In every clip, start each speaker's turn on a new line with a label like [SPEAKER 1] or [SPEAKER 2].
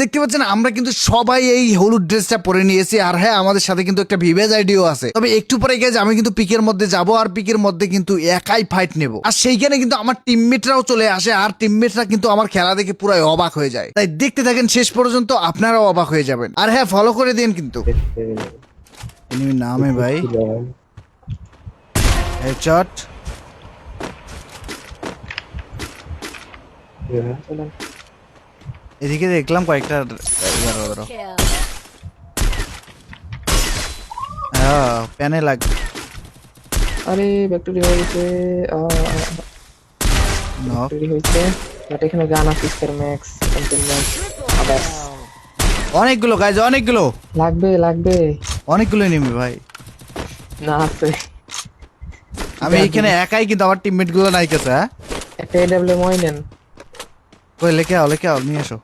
[SPEAKER 1] দেখতে পাচ্ছেন, আমরা কিন্তু সবাই এই হলুদ ড্রেসটা পরে নিয়েছি। আর হ্যাঁ আমাদের সাথে কিন্তু একটা ভিভেজ আইডিও আছে। তবে একটু পরে গেছে আমি কিন্তু পিকের মধ্যে যাব আর পিকের মধ্যে কিন্তু একাই ফাইট নেব। আর সেইখানে কিন্তু আমার টিমমেটরাও চলে আসে আর টিমমেটরা কিন্তু আমার খেলা দেখে পুরাই অবাক হয়ে যায়। তাই দেখতে থাকেন, শেষ পর্যন্ত আপনারাও অবাক হয়ে যাবেন। আর হ্যাঁ ফলো করে দিন কিন্তু। নামে, ভাই। হেডশট এদিকে দেখলাম কয়েকটা প্যানে লাগ
[SPEAKER 2] আরে হয়ে গেছে
[SPEAKER 1] নক
[SPEAKER 2] হয়েছে। বাট এখানে গান আছে স্টার ম্যাক্স ম্যাক্স আবার
[SPEAKER 1] অনেকগুলো গাইজ অনেকগুলো।
[SPEAKER 2] লাগবে লাগবে।
[SPEAKER 1] অনেকগুলো নিবি ভাই।
[SPEAKER 2] না আছে।
[SPEAKER 1] আমি এখানে একাই কিন্তু আমার টিমমেটগুলো নাই কাছে হ্যাঁ?
[SPEAKER 2] একটা এডাব্লিউ মই নেন।
[SPEAKER 1] কই লেখে আও লেখে আও নিয়ে এসো।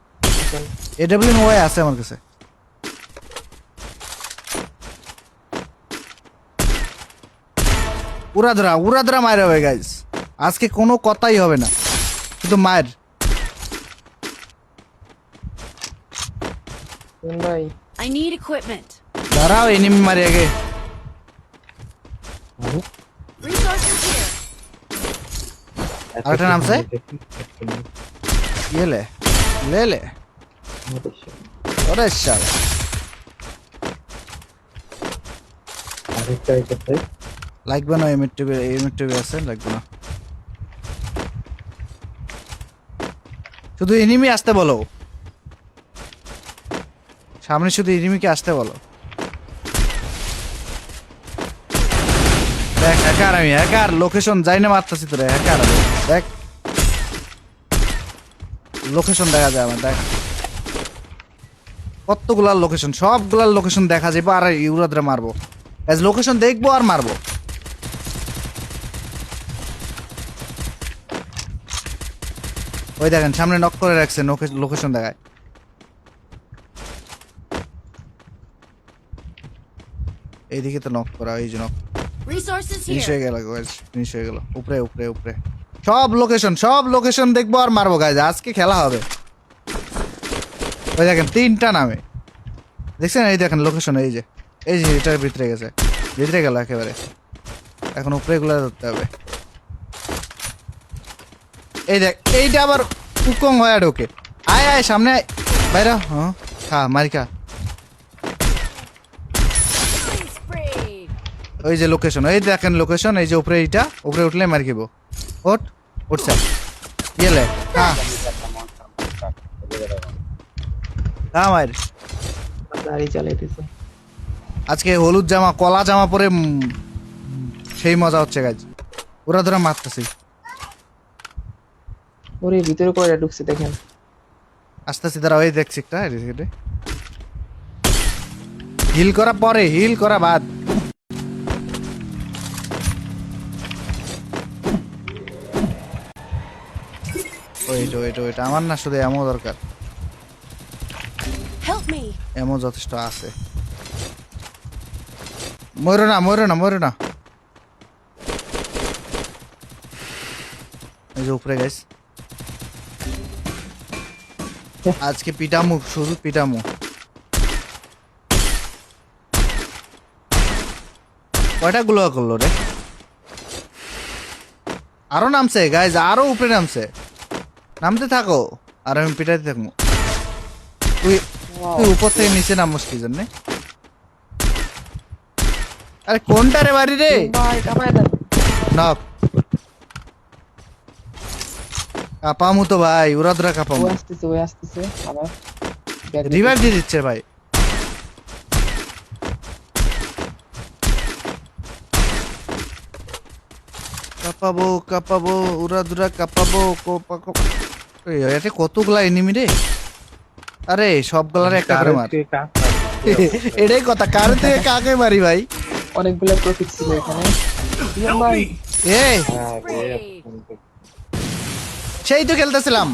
[SPEAKER 1] এডব্লিউ মোবাইল আছে আমার কাছে উড়াধরা উড়াধরা মায়ের হবে গাইজ আজকে কোনো কথাই হবে না শুধু মায়ের
[SPEAKER 2] কোন ভাই
[SPEAKER 3] I need equipment.
[SPEAKER 1] দাঁড়াও এনিমি মারি আগে
[SPEAKER 3] Resources here.
[SPEAKER 1] আরেকটা নাম আছে ইয়ে লে লে লে ওরে শালা। লাগবে না এমিট টিভি এমিট টিভি আছে লাগবে না। শুধু এনিমি আসতে বলো। সামনে শুধু এনিমিকে আসতে বলো। দেখ হ্যাকার আমি হ্যাকার লোকেশন যাই না মারতেছি তোরে হ্যাকার দেখ। লোকেশন দেখা যায় আমার দেখ। কতগুলার লোকেশন সবগুলার লোকেশন দেখা যাবে আর ইউরাদরে মারবো। এজ লোকেশন দেখব আর মারবো। ওই দেখেন সামনে নক করে রাখছে লোকেশন দেখায়। এইদিকে তো নক করা এই যে নক ফিনিশ হয়ে গেল ফিনিশ হয়ে গেল। উপরে উপরে উপরে। সব লোকেশন সব লোকেশন দেখব আর মারবো গাইজ আজকে খেলা হবে। ওই দেখেন তিনটা নামে। দেখছেন এই দেখেন লোকেশন এই যে। এই যে এটার ভিতরে গেছে। ভিতরে গেল একেবারে। এখন উপরে গুলো ধরতে হবে। এই দেখ, এইটা আবার উকং হয়ে ঢোকে। আয় আয়, সামনে আয়। বাইরে হ্যাঁ মারি
[SPEAKER 3] Killing spree.
[SPEAKER 1] ওই যে লোকেশন এই দেখেন লোকেশন এই যে উপরে এইটা, উপরে উঠলে মারি খেবো। ওঠ, উঠছে। গেলে হ্যাঁ হ্যাঁ মায়ের।
[SPEAKER 2] গাড়ি চালাইতেছে
[SPEAKER 1] আজকে হলুদ জামা কলা জামা পরে সেই মজা হচ্ছে গাছ ওরা ধরে মারতেছি।
[SPEAKER 2] ওরে ভিতরে কয়টা ঢুকছে দেখেন।
[SPEAKER 1] আস্তে আস্তে তারা ওই দেখছি একটা। হিল করা পরে হিল করা বাদ। ওইটা ওইটা ওইটা আমার না শুধু এমন দরকার. এমন যথেষ্ট আছে। মরো না মরো না মরো না। এই যে উপরে গাইস আজকে পিটামু শুধু পিটামু কয়টা গুলো করল রে? আরও নামছে গাইজ আরও উপরে নামছে। নামতে থাকো, আর আমি পিটাইতে থাকব। তুই উপর থেকে নিচে নামস কি জন্য? আরে কোনটা রে বাড়ি রে? নক কাপামু তো ভাই উড়া ধরা কাপামু।
[SPEAKER 2] আসতেছে ও আসতেছে আবার
[SPEAKER 1] রিভাইভ দিয়ে দিচ্ছে ভাই। কাপাবো কাপাবো উড়া দুরা কাপাবো কোপা কোপ। এতে কতগুলা এনিমি রে? আরে সবগুলার একটা করে মার এটাই কথা কার থেকে কাকে মারি ভাই?
[SPEAKER 2] অনেকগুলো প্রফিট ছিল এখানে। এই ভাই
[SPEAKER 1] সেই তো খেলতেছিলাম।